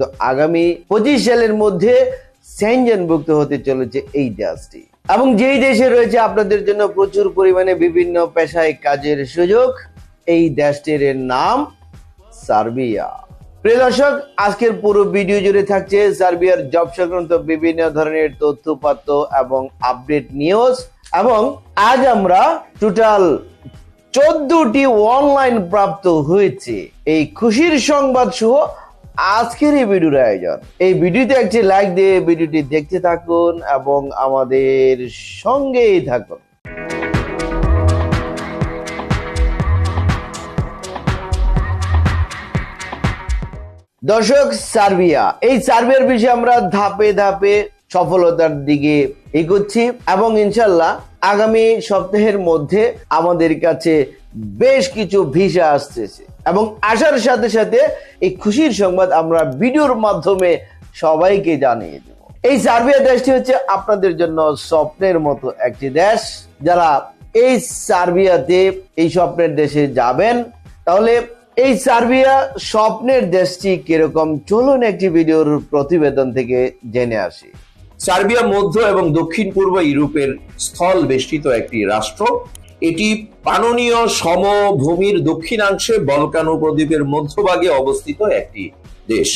তো আগামী পঁচিশ সালের মধ্যে সেনজনভুক্ত হতে চলেছে এই দেশটি। এবং যেই দেশে রয়েছে আপনাদের জন্য প্রচুর পরিমাণে বিভিন্ন পেশায় কাজের সুযোগ, এই দেশটির নাম সার্বিয়া। প্রিয় দর্শক, আজকের পুরো ভিডিও জুড়ে থাকছে সার্বিয়ার জব সংক্রান্ত বিভিন্ন ধরনের তথ্যপাত্র এবং আপডেট নিউজ। এবং আজ আমরা টোটাল চোদ্দটি অনলাইন প্রাপ্ত হয়েছে। এই খুশির সংবাদ সহ আজকের এই ভিডিওর আয়োজন। এই ভিডিওতে একটি লাইক দিয়ে ভিডিওটি দেখতে থাকুন এবং আমাদের সঙ্গেই থাকুন। দর্শক, সার্বিয়া। এই সার্বিয়ার বিষয়ে আমরা ধাপে ধাপে সফলতার দিকে এগোচ্ছি এবং ইনশাল্লাহ আগামী সপ্তাহের মধ্যে আমাদের কাছে বেশ কিছু ভিসা আসতেছে। এবং আসার সাথে সাথে এই খুশির সংবাদ আমরা ভিডিওর মাধ্যমে সবাইকে জানিয়ে দেব। এই সার্বিয়া দেশটি হচ্ছে আপনাদের জন্য স্বপ্নের মতো একটি দেশ। যারা এই সার্বিয়াতে এই স্বপ্নের দেশে যাবেন, তাহলে এই সার্বিয়া স্বপ্নের দেশটি কীরকম? চলুন একটি ভিডিওর প্রতিবেদন থেকে জেনে আসি। সার্বিয়া মধ্য এবং দক্ষিণ পূর্ব ইউরোপের স্থল বেষ্টিত একটি রাষ্ট্র। এটি পাননীয় সমভূমির দক্ষিণাংশে বলকান উপদ্বীপের মধ্যভাগে অবস্থিত একটি দেশ।